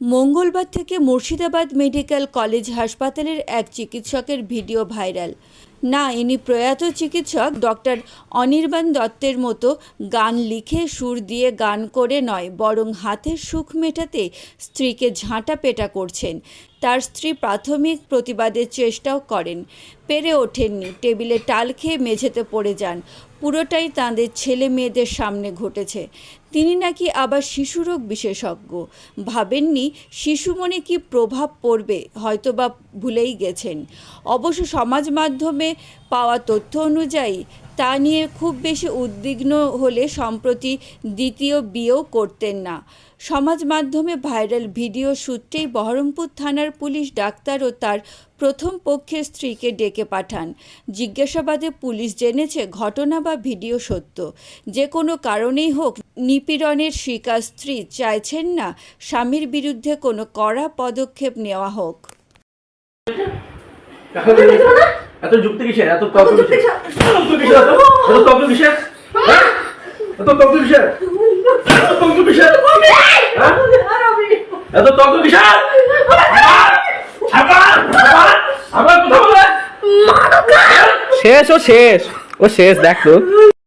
মঙ্গলবার থেকে Murshidabad medical college হাসপাতালের এক চিকিৎসকের ভিডিও ভাইরাল। না, ইনি প্রয়াত চিকিৎসক ডক্টর অনির্বাণ দত্তের মতো গান লিখে সুর দিয়ে গান করে নয়, বরং হাতের সুখ মেটাতে স্ত্রীকে ঝাঁটা পেটা করছেন। তার স্ত্রী প্রাথমিক প্রতিবাদের চেষ্টাও করেন। পেরে ওঠেননি, টেবিলে টাল খেয়ে মেঝেতে পড়ে যান। পুরোটাই তাঁদের ছেলে মেয়েদের সামনে ঘটেছে। তিনি নাকি আবার শিশুরোগ বিশেষজ্ঞ। ভাবেননি শিশু মনে কি প্রভাব পড়বে, হয়তোবা ভুলেই গেছেন। অবশ্য সমাজ মাধ্যমে পাওয়া তথ্য অনুযায়ী, তা নিয়ে খুব বেশি উদ্বিগ্ন হলে সম্প্রতি দ্বিতীয় বিয়েও করতেন না। সমাজ মাধ্যমে ভাইরাল ভিডিও সূত্রেই বহরমপুর থানার পুলিশ ডাক্তার ও তার প্রথম পক্ষের স্ত্রীকে ডেকে পাঠান। জিজ্ঞাসাবাদে পুলিশ জেনেছে ঘটনা বা ভিডিও সত্য। যে কোনো কারণেই হোক, নিপীড়নের শিকার স্ত্রী চাইছেন না স্বামীর বিরুদ্ধে কোনো কড়া পদক্ষেপ নেওয়া হোক? এত যুক্তি কিসের? এত তর্ক কিসের এত যুক্তি কিসের? এত? এত তর্ক কিসের? এত তর্ক কিসের? এত তর্ক কিসের? হ্যাঁ? এত তর্ক কিসের? বলে। শেষ ও শেষ। ও শেষ দেখ তো।